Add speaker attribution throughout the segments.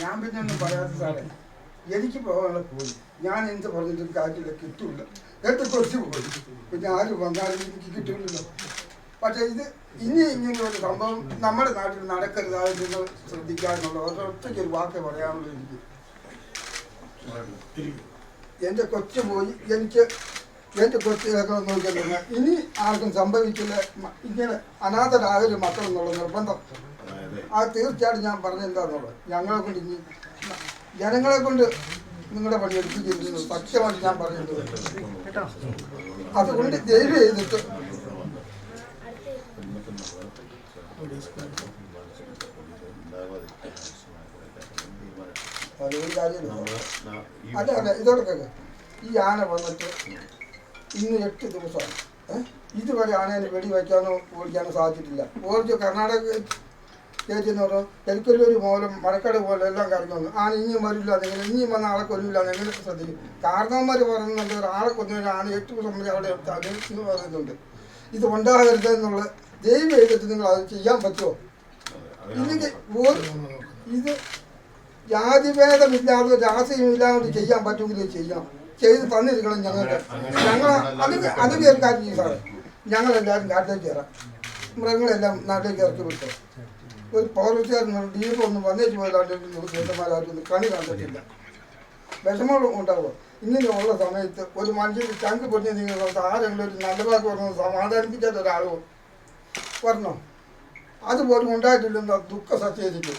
Speaker 1: ഞാൻ പിന്നെ ഒന്നും പറയാത്ത സാറേ എനിക്ക് പോകാനുള്ള പോയി ഞാൻ എന്ത് പറഞ്ഞിട്ടും കാര്യമില്ല കിട്ടൂല. എട്ട് കുറച്ച് പോയി. പിന്നെ ആര് വന്നാലും എനിക്ക് കിട്ടൂലല്ലോ. പക്ഷെ ഇത് ഇനി ഇങ്ങനെ ഒരു സംഭവം നമ്മുടെ നാട്ടിൽ നടക്കരുത് അത് നിങ്ങൾ ശ്രദ്ധിക്കാനുള്ള ഒരൊറ്റയ്ക്ക് ഒരു വാക്ക് പറയാനുള്ള എനിക്ക്. എന്റെ കൊച്ചു പോയി. എനിക്ക് എന്റെ കൊച്ചിലൊക്കെ നോക്കിയാൽ ഇനി ആർക്കും സംഭവിക്കില്ല. ഇങ്ങനെ അനാഥരാകരു മക്കളെന്നുള്ള നിർബന്ധം. അത്. തീർച്ചയായിട്ടും ഞാൻ പറഞ്ഞെന്താന്നുള്ളത് ഞങ്ങളെ കൊണ്ട് ഇനി ജനങ്ങളെ കൊണ്ട് നിങ്ങളുടെ പണി എടുപ്പിക്കുന്നത് സത്യമായിട്ട് ഞാൻ പറഞ്ഞത് അതുകൊണ്ട് ദൈവം ചെയ്തിട്ട് അതെ അതെ അല്ല അല്ല ഇതോടെ കേൾക്കാം ഈ ആന വന്നിട്ട് ഇന്ന് എട്ട് ദിവസമാണ്. ഇതുവരെ ആനേനെ വെടി വയ്ക്കാനോ ഓടിക്കാനോ സാധിച്ചിട്ടില്ല. ഓടിച്ച് കർണാടക ചേച്ചി എന്ന് പറഞ്ഞു ഒരു മൂലം മഴക്കട പോലെ എല്ലാം കറങ്ങി വന്നു ആന ഇനിയും വരില്ല നിങ്ങൾ ഇനിയും വന്ന ആളെ കൊല്ലില്ല എന്നെങ്കിലും ശ്രദ്ധിക്കും? കാരണവന്മാർ പറയുന്നുണ്ട് ഒരാളെ ആളെ ഏറ്റവും വരെ അവിടെ എന്ന് പറയുന്നുണ്ട്. ഇത് ഉണ്ടാകരുത് എന്നുള്ള ദൈവം എഴുതിട്ട് നിങ്ങൾ അത് ചെയ്യാൻ പറ്റുമോ? ഇല്ലെങ്കിൽ ഇത് ജാതിഭേദമില്ലാതെ രാഷ്ട്രീയമില്ലാതെ ചെയ്യാൻ പറ്റുമെങ്കിൽ ചെയ്യാം. ചെയ്ത് തന്നിരിക്കണം ഞങ്ങൾക്ക്. ഞങ്ങൾ അത് അത് കേൾക്കാൻ സാറേ. ഞങ്ങളെല്ലാവരും നാട്ടിലേക്ക് കയറാം. മൃഗങ്ങളെല്ലാം നാട്ടിലേക്ക് ഇറക്കി വിട്ടു. ഒരു പൗരസ്കാരൻ ഡീപ്പ് ഒന്നും വന്നേച്ച് പോയതായിട്ട് ചേട്ടന്മാരും കണി കണ്ടിട്ടില്ല വിഷമം ഉണ്ടാവുക ഇങ്ങനെയുള്ള സമയത്ത് ഒരു മനുഷ്യന് ചങ്ക് പൊട്ടി നിങ്ങൾ ആരെങ്കിലും ഒരു നല്ല വാക്ക് പറഞ്ഞു സമാധാനിപ്പിക്കാത്ത ഒരാൾ പറഞ്ഞു അതുപോലും ഉണ്ടായിട്ടില്ലെന്ന ദുഃഖ സത്യമായിരിക്കും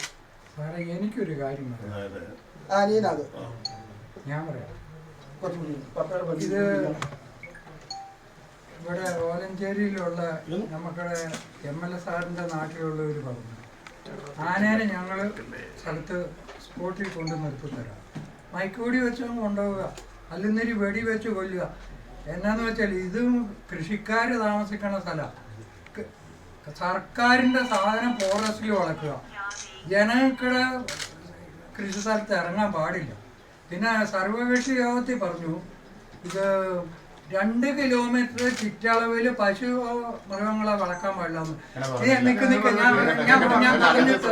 Speaker 2: സാറേ എനിക്കൊരു കാര്യം
Speaker 1: ആ നീനത്.
Speaker 2: ഞാൻ പറയാം. ഇത് ഇവിടെ ഓലഞ്ചേരിയിലുള്ള നമ്മുടെ എം എൽ എ സാറിന്റെ നാട്ടിലുള്ളവർ പറഞ്ഞു ആനേനെ ഞങ്ങൾ സ്ഥലത്ത് സ്പോട്ടിൽ കൊണ്ട് നിർത്തിത്തരാം. മയക്കുവെടി വെച്ച് കൊണ്ടുപോവുക. അല്ലെന്നൊരു വെടി വെച്ച് കൊല്ലുക. എന്നാന്ന് വെച്ചാൽ ഇതും കൃഷിക്കാർ താമസിക്കണ സ്ഥലം. സർക്കാരിന്റെ സാധനം ഫോറസ്റ്റിൽ വളർക്കുക ജനങ്ങൾക്കിടെ കൃഷി സ്ഥലത്ത് ഇറങ്ങാൻ പാടില്ല. പിന്നെ സർവകക്ഷി യോഗത്തിൽ പറഞ്ഞു ഇത് രണ്ട് കിലോമീറ്റർ ചുറ്റളവിൽ പശു മൃഗങ്ങളെ വളർക്കാൻ പാടില്ല ഏ, നിക്ക് നിക്ക്. ഞാൻ ഞാൻ ഞാൻ പറഞ്ഞിട്ട്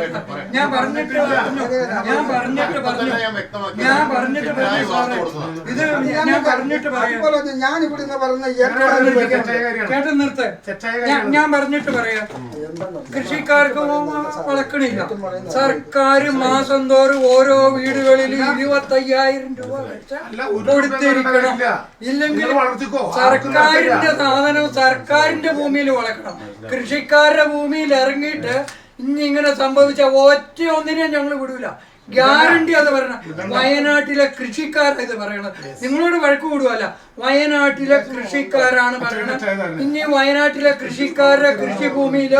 Speaker 2: ഞാൻ പറഞ്ഞിട്ട് പറഞ്ഞു. ഞാൻ പറഞ്ഞിട്ട് പറഞ്ഞു. ഞാൻ പറഞ്ഞിട്ട് പറഞ്ഞു സാറേ. ഇത് ഞാൻ പറഞ്ഞിട്ട് പറയാം.
Speaker 1: ഞാൻ ഇവിടുന്ന് പറഞ്ഞ
Speaker 2: കേട്ട്. നിർത്ത്. ഞാൻ- ഞാൻ പറഞ്ഞിട്ട് പറയാം. കൃഷിക്കാർക്ക് വളക്കണില്ല. സർക്കാർ മാസം തോറും ഓരോ വീടുകളിൽ ഇരുപത്തയ്യായിരം രൂപ വെച്ച് കൊടുത്തിരിക്കണം. ഇല്ലെങ്കിൽ സർക്കാരിന്റെ സാധനം സർക്കാരിന്റെ ഭൂമിയിൽ വളക്കണം. കൃഷിക്കാരുടെ ഭൂമിയിൽ ഇറങ്ങിയിട്ട് ഇനി ഇങ്ങനെ സംഭവിച്ച ഒറ്റ ഒന്നിനെയും ഞങ്ങൾ വിടൂല. ഗ്യാരണ്ടി അത് പറയണം. വയനാട്ടിലെ കൃഷിക്കാർ ഇത് പറയണത്. നിങ്ങളോട് വഴക്ക് കൂടുവല്ല വയനാട്ടിലെ കൃഷിക്കാരാണ് പറയണത്. ഇനി വയനാട്ടിലെ കൃഷിക്കാരുടെ കൃഷിഭൂമിയിൽ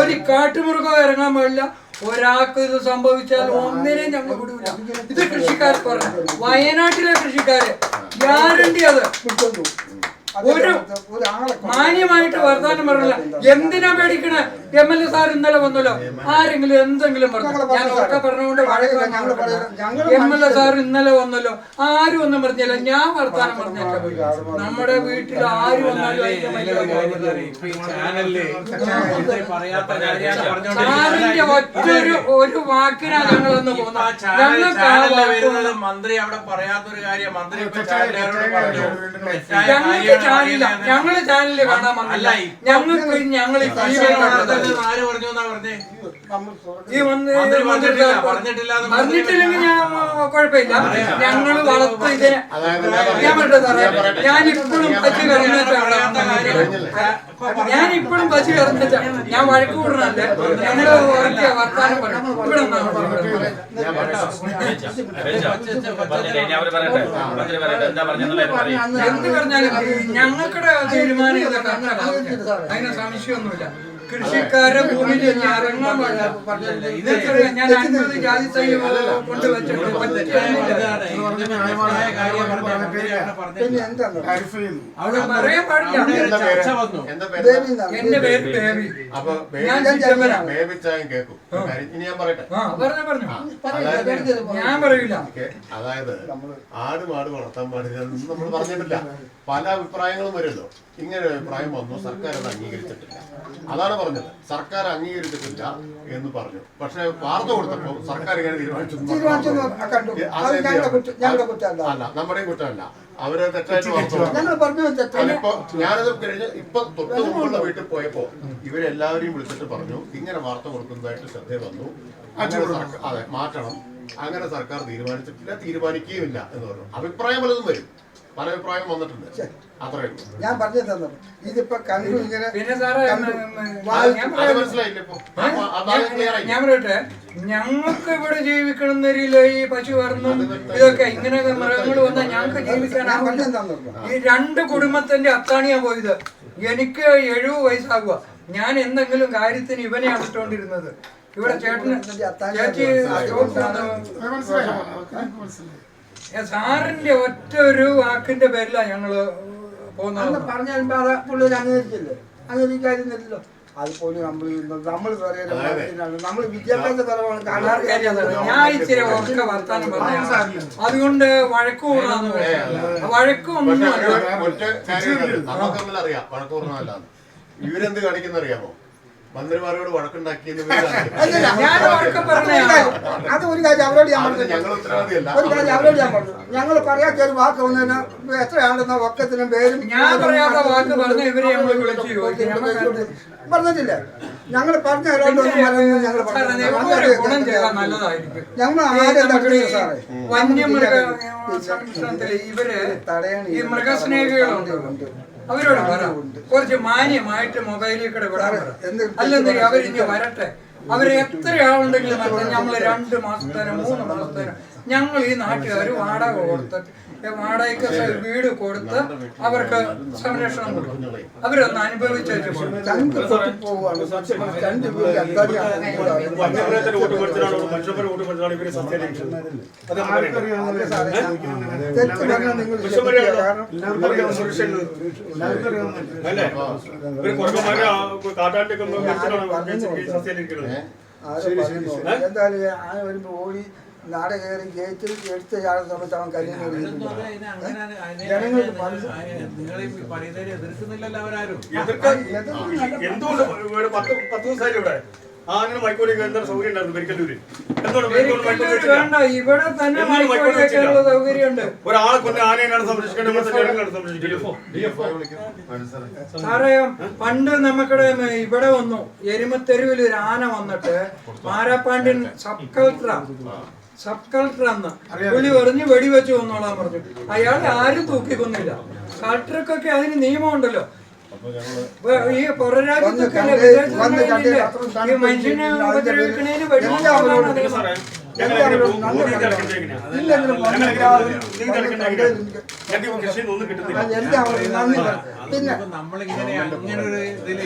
Speaker 2: ഒരു കാട്ടുമൃഗം ഇറങ്ങാൻ പാടില്ല. ഒരാൾക്ക് ഇത് സംഭവിച്ചാൽ ഒന്നിനെയും ഞങ്ങൾ വിടൂല. ഇത് കൃഷിക്കാർ പറഞ്ഞു വയനാട്ടിലെ കൃഷിക്കാര് ഗ്യാരണ്ടി അത്. ഒരു മാന്യമായിട്ട് വർത്താനം പറഞ്ഞില്ല. എന്തിനാ പേടിക്കണേ? എം എൽ എ സാർ ഇന്നലെ വന്നല്ലോ. ആരെങ്കിലും എന്തെങ്കിലും പറഞ്ഞു. ഞാൻ ഉറക്കെ പറഞ്ഞുകൊണ്ട് എം എൽ എ സാർ ഇന്നലെ വന്നല്ലോ. ആരും ഒന്നും പറഞ്ഞില്ല. ഞാൻ വർത്താനം പറഞ്ഞില്ല. നമ്മുടെ വീട്ടിൽ ആര് വന്നാലും സാറിന്റെ ഒറ്റൊരു ഒരു വാക്കിനാ ഞങ്ങളൊന്ന് പോകുന്നത്. ഞങ്ങൾക്ക്
Speaker 3: മന്ത്രി അവിടെ പറയാത്തൊരു കാര്യം മന്ത്രി
Speaker 2: ഞങ്ങൾക്ക് ചാനലില്ല. ഞങ്ങൾ ചാനലിൽ കാണാൻ വന്നില്ല. ഞങ്ങൾക്ക് ഞങ്ങൾ ഈ
Speaker 3: പക്ഷേ
Speaker 2: ടി വി
Speaker 3: ആര് പറഞ്ഞു എന്നാ പറഞ്ഞേ?
Speaker 2: ഈ വന്ന്
Speaker 3: പറഞ്ഞിട്ടില്ല, പറഞ്ഞിട്ടില്ല എന്ന്
Speaker 2: പറഞ്ഞിട്ടില്ലെങ്കിൽ ഞാൻ കുഴപ്പമില്ല. ഞങ്ങൾ വളർത്ത് ഇതിനെ ഞാൻ സാറേ. ഞാൻ ഇപ്പോഴും പച്ചി
Speaker 3: പറയാത്ത കാര്യം
Speaker 2: കറന്നിട്ടാണ്. ഞാൻ വഴക്ക് കൂടണല്ലേ ഞങ്ങൾ വർത്താനം ഇവിടെ. എന്ത് പറഞ്ഞാലും ഞങ്ങൾക്കിടെ തീരുമാനം ഇതൊക്കെ അങ്ങനെ. അതിന് സംശയമൊന്നുമില്ല. കൃഷിക്കാരുടെ ഭൂമിയിൽ ഇറങ്ങാൻ ഇതൊക്കെ ഞാൻ അൻപത് ജാതി തൈ അവിടെ പറയാൻ പാടില്ല
Speaker 4: പേര്?
Speaker 2: എന്റെ ബേബി ഞാൻ
Speaker 4: ഞാൻ
Speaker 2: പറഞ്ഞു
Speaker 4: അതായത്
Speaker 2: ഞാൻ പറയൂല
Speaker 4: അതായത് ആട് മാട് വളർത്താൻ പാടില്ല നമ്മൾ പറഞ്ഞിട്ടില്ല പല അഭിപ്രായങ്ങളും വരുമല്ലോ ഇങ്ങനെ ഒരു അഭിപ്രായം വന്നു സർക്കാർ അത് അംഗീകരിച്ചിട്ടില്ല. അതാണ് പറഞ്ഞത്. സർക്കാർ അംഗീകരിച്ചിട്ടില്ല എന്ന് പറഞ്ഞു. പക്ഷെ വാർത്ത കൊടുത്തപ്പോൾ സർക്കാർ ഇങ്ങനെ തീരുമാനിച്ചു അല്ല നമ്മുടെയും കുറ്റമല്ല. അവർ തെറ്റായിട്ട് ഞാനത് കഴിഞ്ഞ് ഇപ്പൊ തൊട്ട് മുമ്പുള്ള വീട്ടിൽ പോയപ്പോ ഇവരെല്ലാവരെയും വിളിച്ചിട്ട് പറഞ്ഞു ഇങ്ങനെ വാർത്ത കൊടുക്കുന്നതായിട്ട് ശ്രദ്ധ വന്നു. അതെ മാറ്റണം. അങ്ങനെ സർക്കാർ തീരുമാനിച്ചിട്ടില്ല തീരുമാനിക്കുകയുമില്ല എന്ന് പറഞ്ഞു. അഭിപ്രായം പലതും വരും. പല അഭിപ്രായം വന്നിട്ടുണ്ട്. അത്രേ ഉള്ളൂ.
Speaker 1: ഞാൻ പറഞ്ഞു ഇതിപ്പോ കണ്ടു ഇങ്ങനെ
Speaker 2: പിന്നെ സാറേ ഞാൻ
Speaker 4: മനസ്സിലായില്ലേ
Speaker 2: പറയട്ടെ ഞങ്ങൾക്ക് ഇവിടെ ജീവിക്കണം തരില്ല ഈ പശു വരണം ഇതൊക്കെ ഇങ്ങനെ മൃഗങ്ങൾ വന്നാൽ ഞങ്ങൾക്ക്
Speaker 1: ജീവിക്കാൻ
Speaker 2: ഈ രണ്ട് കുടുംബത്തിന്റെ അത്താണിയാ പോയത്. എനിക്ക് എഴുപത് വയസ്സാകുക ഞാൻ എന്തെങ്കിലും കാര്യത്തിന് ഇവനെ അടുത്തോണ്ടിരുന്നത് ഇവിടെ ചേട്ടന് ചേച്ചി സാറിന്റെ ഒറ്റ ഒരു വാക്കിന്റെ പേരിലാണ് ഞങ്ങൾ പോകുന്നത്.
Speaker 1: അന്ന് പറഞ്ഞാൽ പുള്ളി അംഗീകരിച്ചില്ലേ? അംഗീകരിക്കാതിരുന്നില്ലല്ലോ. അത് പോലും നമ്മൾ നമ്മൾ നമ്മൾ വിദ്യാഭ്യാസ
Speaker 2: അതുകൊണ്ട് വഴക്ക് കൂടാന്ന്
Speaker 4: അറിയാം ഇവരെന്ത് കാണിക്കുന്ന അറിയാമോ മന്ത്രിമാരോട് വഴക്കുണ്ടാക്കിയെന്ന്
Speaker 2: ഞാൻ ഉറക്കം പറഞ്ഞാ
Speaker 1: അത് ഒരു കാര്യം അവരോട് ഞാൻ പറഞ്ഞു
Speaker 4: ഞങ്ങൾ ഉത്തരവാദിയല്ല.
Speaker 1: ഒരു കാര്യം അവരോട് ഞാൻ പറഞ്ഞു. ഞങ്ങൾ പറയാത്ത ഒരു വാക്ക് വന്നതിന് എത്രയാണെന്ന ഒക്കത്തിനും പേരും
Speaker 2: ഞാൻ പറയാത്ത വാക്ക് പറഞ്ഞ ഇവരെ നമ്മൾ വിളിച്ചു
Speaker 1: പറഞ്ഞിട്ടില്ല. ഞങ്ങൾ പറഞ്ഞ ഞങ്ങൾ
Speaker 2: വന്യമൃഗ ഇവർ ഈ മൃഗസ്നേഹികളുണ്ട്. അവരോട് പറ. കുറച്ച് മാന്യമായിട്ട് മൊബൈലിൽ കൂടെ വിടാൻ പറ. അവരിങ്ങനെ അവരിഞ്ഞ് വരട്ടെ. അവർ എത്ര ആളുണ്ടെങ്കിലും നമ്മൾ രണ്ട് മാസത്തേനോ മൂന്ന് മാസത്തേനോ ഞങ്ങൾ ഈ നാട്ടുകാർ വാടക കൊടുത്തിട്ട് വാടകയ്ക്ക് വീട് കൊടുത്ത് അവർക്ക് സംരക്ഷണം കൊടുക്കും. അവരൊന്ന്
Speaker 5: കുറുക്കന്മാരെ കാട്ടാട്ടിയൊക്കെ
Speaker 1: എന്തായാലും ഓടി നാട് കയറി എടുത്ത് ചാടുന്ന സമയത്ത് അവൻ
Speaker 3: അങ്ങനെ
Speaker 5: എന്തുകൊണ്ട് സൗകര്യം ഉണ്ടായിരുന്നു?
Speaker 2: ഇവിടെ തന്നെ
Speaker 5: എന്തിനാ
Speaker 2: ഒരാൾ
Speaker 5: ഒരാളെ കൊണ്ട് ആനയാണ് സംരക്ഷിക്കേണ്ടത്.
Speaker 2: സാറേ പണ്ട് നമുക്കിടെ ഇവിടെ വന്നു. എരുമത്തെരുവിൽ ഒരു ആന വന്നിട്ട് മാരാപ്പാണ്ഡ്യൻ സബ് കളക്ടറാ സബ് കളക്ടർ അന്ന് പുള്ളി പറഞ്ഞ് വെടിവെച്ച് വന്നോളാൻ പറഞ്ഞു. അയാളെ ആരും തൂക്കിക്കൊന്നില്ല. കളക്ടർക്കൊക്കെ അതിന് നിയമമുണ്ടല്ലോ. ഈ പുറരാജ്യത്തൊക്കെ മനുഷ്യനെ ഉപദ്രവിക്കണേന് വെടിവെക്കാനാണ്
Speaker 3: നമ്മളിങ്ങനെ അങ്ങനെ ഒരു
Speaker 1: ഇതിൽ